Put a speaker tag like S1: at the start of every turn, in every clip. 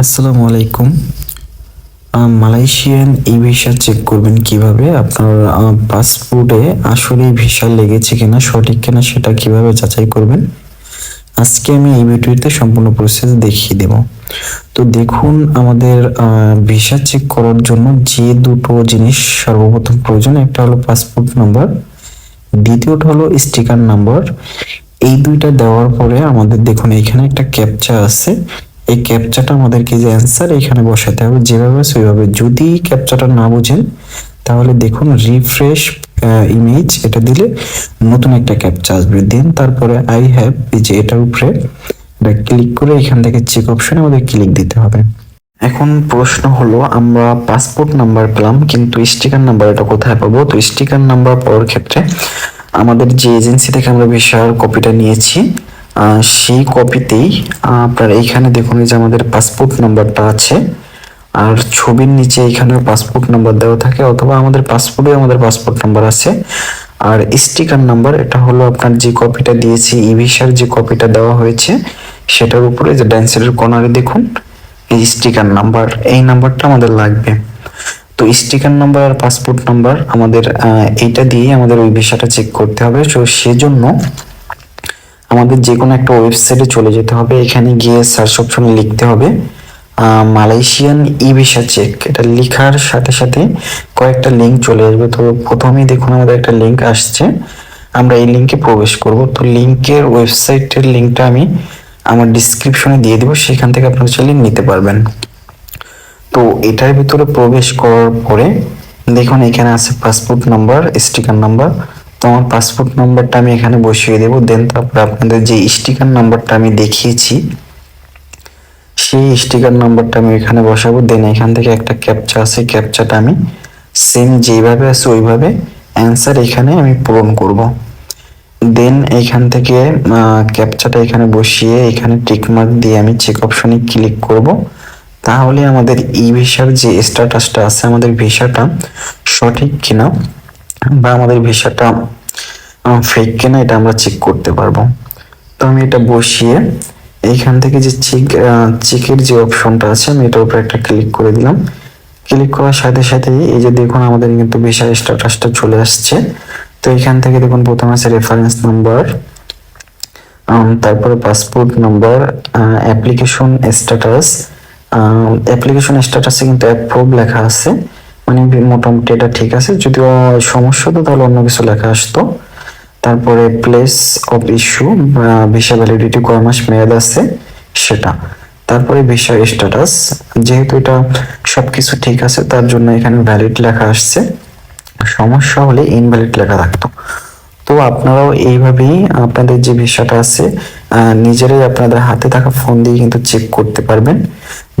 S1: আসসালামু আলাইকুম। মালয়েশিয়ান ই visa check করবেন কীভাবে? আপনার পাসপোর্টে আসলে ভিসা লেগেছে কিনা, সঠিক কিনা সেটা কীভাবে যাচাই করবেন? আজকে আমি এই ভিডিওতে সম্পূর্ণ প্রসেস দেখিয়ে দেব। তো দেখুন, আমাদের ভিসা চেক করার জন্য যে দুটো জিনিস সর্বপ্রথম প্রয়োজন, একটা হলো পাসপোর্ট নাম্বার দ্বিতীয়টা হলো স্টিকার নাম্বার এই দুইটা দেওয়ার পরে আমাদের দেখুন, এখানে একটা ক্যাপচা আছে। এই ক্যাপচাটা আমাদেরকে যে অ্যান্সার এখানে বসাতে হবে, যেভাবে ওইভাবে। যদি ক্যাপচাটা না বুঝেন, তাহলে দেখুন রিফ্রেশ ইমেজ এটা দিলে নতুন একটা ক্যাপচা আসবে। দেন তারপরে আই হ্যাভ এই যে এটার উপরে, এটা ক্লিক করে এখান থেকে চেক অপশনে আমাদের ক্লিক দিতে হবে। এখন প্রশ্ন হলো, আমরা পাসপোর্ট নাম্বার পেলাম, কিন্তু স্টিকার নাম্বার এটা কোথায় পাবো? তো স্টিকার নাম্বার পাওয়ার ক্ষেত্রে আমাদের যে এজেন্সি থেকে আমরা ভিসার কপিটা নিয়েছি সেই কপিতেই আপনার এইখানে দেখুন যে আমাদের পাসপোর্ট নাম্বারটা আছে। আর ছবির নিচে এখানে পাসপোর্ট নাম্বার দেওয়া থাকে, অথবা আমাদের পাসপোর্টে আমাদের পাসপোর্ট নাম্বার আছে। আর স্টিকার নাম্বার এটা হলো আপনার যে কপিটা দিয়েছি ই যে কপিটা দেওয়া হয়েছে, সেটার উপরে যে ডান কর্নারে দেখুন, এই স্টিকার নাম্বার এই নাম্বারটা আমাদের লাগবে। তো স্টিকার নাম্বার আর পাসপোর্ট নাম্বার আমাদের এইটা দিয়ে আমাদের ওই ভিসাটা চেক করতে হবে। তো সেজন্য আমাদের যে কোনো একটা ওয়েবসাইটে চলে যেতে হবে। এখানে গিয়ে সার্চ অপশনে লিখতে হবে মালয়েশিয়ান ই ভিসা চেক এটা লেখার সাথে সাথে কয়েকটা লিঙ্ক চলে আসবে। তো প্রথমেই দেখুন আমাদের একটা লিঙ্ক আসছে। আমরা এই লিঙ্কে প্রবেশ করব। তো লিঙ্কের ওয়েবসাইটের লিঙ্কটা আমি আমার ডিসক্রিপশনে দিয়ে দেবো। সেখান থেকে আপনারা চাইলে নিতে পারবেন। তো এটার ভিতরে প্রবেশ করার পরে দেখুন এখানে আছে পাসপোর্ট নাম্বার স্টিকার নাম্বার তো আমার পাসপোর্ট নাম্বারটা আমি এখানে বসিয়ে দেবো। দেন তারপরে আপনাদের যে স্টিকার নাম্বারটা আমি দেখিয়েছি, সেই স্টিকার নাম্বারটা আমি এখানে বসাবো। দেন এখান থেকে একটা ক্যাপচা আছে ক্যাপচাটা আমি সেম যেভাবে আছে ওইভাবে অ্যান্সার এখানে আমি পূরণ করব। দেন এইখান থেকে ক্যাপচাটা এখানে বসিয়ে এখানে টিক মার্ক দিয়ে আমি চেক অপশনে ক্লিক করব। তাহলে আমাদের ই ভিসার যে স্ট্যাটাসটা আছে, আমাদের ভিসাটা সঠিক কিনা বা আমাদের ভিসাটা ফেক কিনা এটা আমরা চেক করতে পারব। তো আমি এটা বসিয়ে এইখান থেকে যে চেক চেকের যে অপশনটা আছে, আমি এটার উপরে একটা ক্লিক করে দিলাম। ক্লিক করার সাথে সাথে এই যে দেখুন আমাদের কিন্তু ভিসার স্ট্যাটাসটা চলে আসছে। তো এখান থেকে দেখুন প্রথমে আছে রেফারেন্স নাম্বার তারপরে passport number application status application স্ট্যাটাসে কিন্তু অ্যাপ্রুভ লেখা আছে। মানে মোটামুটি এটা ঠিক আছে। যদিও সমস্যা তো তাহলে অন্য কিছু লেখা আসতো। তারপরে place of issue visa validity কয় মাস মেয়াদ আছে সেটা। তারপরে ভিসা স্ট্যাটাস যেহেতু এটা সবকিছু ঠিক আছে, তার জন্য এখানে ভ্যালিড লেখা আসছে। সমস্যা হলে ইনভ্যালিড লেখা থাকতো। তো আপনারাও এইভাবেই আপনাদের যে ভিসাটা আছে নিজেরাই আপনাদের হাতে থাকা ফোন দিয়ে কিন্তু চেক করতে পারবেন।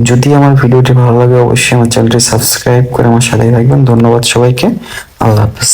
S1: যদি আমার ভিডিওটি ভালো লাগে, অবশ্যই আমার চ্যানেলটি সাবস্ক্রাইব করে আমার সাথে থাকবেন। ধন্যবাদ সবাইকে। আল্লাহ হাফেজ।